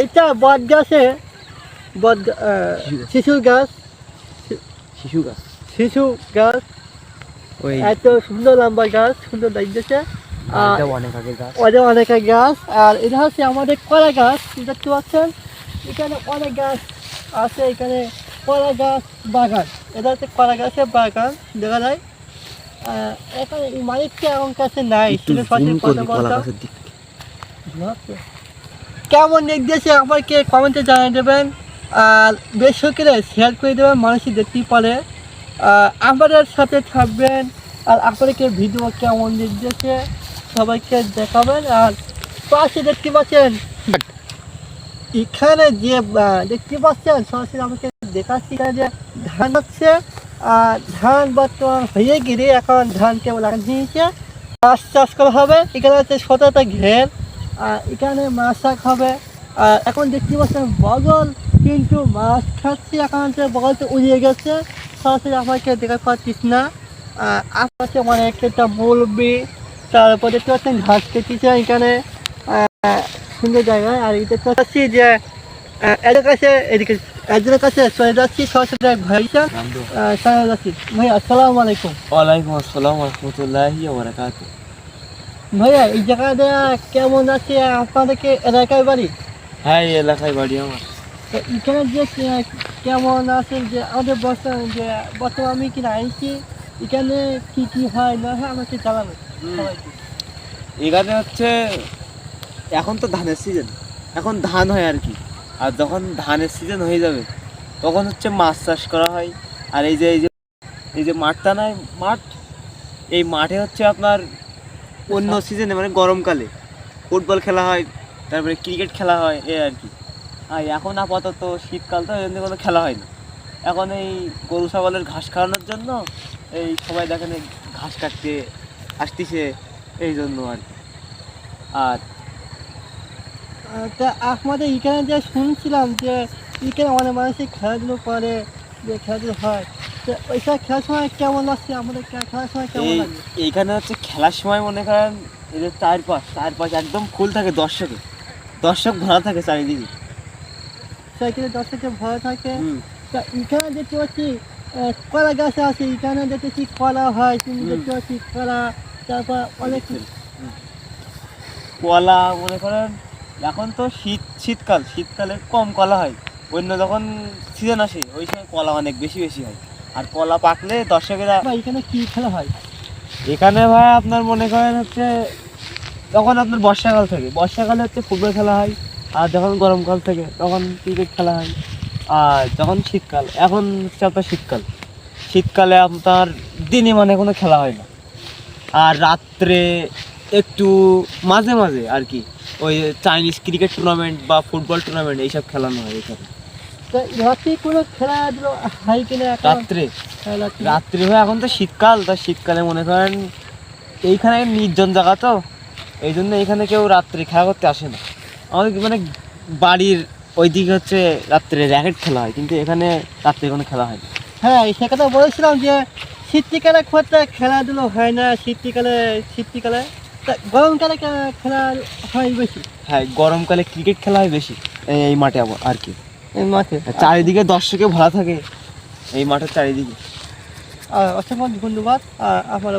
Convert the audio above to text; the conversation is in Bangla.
এইটা বট গাছে বট শিশু গাছ। শিশু গাছ। শিশু গাছ। ওই এত সুন্দর লম্বা গাছ সুন্দর লাগতেছে। আর অনেক আগের গাছ। অনেক গাছ। আর এটা হচ্ছে আমাদের কলা গাছ দেখতে পাচ্ছেন? এখানে অনেক গাছ আছে এখানে কলা গাছ বাগান। এটা হচ্ছে কলা গাছের বাগান দেখা যায়। আহ, এখানে মালিকটা আমার কাছে নাই সেটা কথা বলতাম। গাছের দিক কেমন দেখতেছে আমাকে কমেন্টে জানিয়ে দেবেন। আর বেশি করে শেয়ার করে দেবেন, মানুষই দেখতেই পারে। আমাদের সাথে থাকবেন। আর আপনাদেরকে ভিডিও কেমন দেখতেছে সবাইকে দেখাবেন। আর পাশে দেখতে পাচ্ছেন, এখানে যে দেখতে পাচ্ছেন, সরাসরি আমাকে দেখাচ্ছি এখানে যে ধান হচ্ছে। আর ধান বর্তমান হয়ে গেলে এখন ধানকে লাগানো হয়েছে মাছ চাষ করা হবে। এখানে হচ্ছে শতটা ঘের। এখানে মাছ শাক হবে। এখন দেখতে পাচ্ছেন বগল কিন্তু মাছ খাচ্ছে এখন হচ্ছে বগলতে উড়িয়ে গেছে। সরাসরি আমাকে দেখা পাচ্ছিস না। আশেপাশে অনেক একটা মুরব্বি তারপর দেখতে পাচ্ছেন ঘাস কেটেছে এখানে। আহ, সুন্দর জায়গায় আর দেখতে পাচ্ছি যে এদের কাছে এদিকে একজনের কাছে চলে যাচ্ছি। সরাসরি এক ভাইটা চলে যাচ্ছি ভাই আসসালামু আলাইকুম। ওয়ালাইকুম আসসালাম রহমতুল্লাহি ভাইয়া এই জায়গাটা কেমন আছে? আপনাদেরকে এলাকায় বাড়ি? হ্যাঁ এই এলাকায় বাড়ি আমার। এখানে যে কেমন আছে? যে আমাদের বর্তমান যে বর্তমান আমি কিনা আইছি? এখানে কি কি হয় না হয় আমাকে সবাইকে। এখানে হচ্ছে এখন তো ধানের সিজন এখন ধান হয় আর কি। আর যখন ধানের সিজন হয়ে যাবে তখন হচ্ছে মাছ চাষ করা হয়। আর এই যে এই যে এই যে মাঠটা নয় মাঠ এই মাঠে হচ্ছে আপনার অন্য সিজনে মানে গরমকালে। ফুটবল খেলা হয়, তারপরে ক্রিকেট খেলা হয় এই আর কি। আর এখন আপাতত শীতকাল তো জন্য কোনো খেলা হয় না এখন এই গরু, ছাগলের ঘাস খাওয়ানোর জন্য এই সবাই দেখেন ঘাস কাটতে আসতেছে, এই জন্য আর কি। আর তা আমাদের এখানে যে শুনছিলাম যে এখানে অনেক মানুষই খেলাধুলো করে, যে খেলাধুলো হয়। ওইসব খেলার সময় কেমন লাগছে? আমাদের খেলার সময় কেমন লাগে এইখানে হচ্ছে খেলার সময় মনে করেন এদের চারপাশ চারপাশ একদম ফুল থাকে দর্শকে দর্শক ভরা থাকে চারিদিকে। সাইকেলে দর্শকে ভয় থাকে। এখানে দেখতে পাচ্ছি কলা গাছ আছে এখানে দেখতেছি কলা হয় তুমি দেখতে পাচ্ছি কলা তারপর অনেক কলা মনে করেন এখন তো শীত শীতকাল শীতকালে কম কলা হয়। অন্য যখন সিজন আসে ওই সময় কলা অনেক বেশি বেশি হয়। আর কলা পাকলে দর্শকেরা এখানে কি খেলা হয়? এখানে ভাই আপনার মনে করেন হচ্ছে তখন আপনার বর্ষাকাল থাকে। বর্ষাকালে হচ্ছে ফুটবল খেলা হয় আর যখন গরমকাল থাকে তখন ক্রিকেট খেলা হয় আর যখন শীতকাল এখন হচ্ছে আপনার শীতকাল। শীতকালে আপনার দিনে মানে কোনো খেলা হয় না। আর রাত্রে একটু মাঝে মাঝে আর কি ওই চাইনিজ ক্রিকেট টুর্নামেন্ট বা ফুটবল টুর্নামেন্ট এইসব খেলানো হয় এখানে। রাতে কোনো খেলাধুলো হয় কিনা রাত্রে। হ্যাঁ, রাত্রে। হয় এখন তো শীতকাল তা শীতকালে মনে করেন এইখানে নির্জন জায়গা তো এই জন্য এখানে কেউ রাত্রে খেলা করতে আসে না। আমাদের মানে বাড়ির ওইদিকে হচ্ছে রাত্রে র্যাকেট খেলা হয় কিন্তু এখানে রাত্রে কোনো খেলা হয় না। হ্যাঁ সে কথা বলেছিলাম যে শীতকালে খুব একটা খেলাধুলো হয় না শীতকালে শীতকালে। গরমকালে খেলা হয় বেশি? হ্যাঁ গরমকালে ক্রিকেট খেলা হয় বেশি এই- এই মাঠে আবার আর কি। এই মাঠে। চারিদিকে দর্শকে ভরা থাকে। এই মাঠের চারিদিকে। অসংখ্য ধন্যবাদ আর আপনারা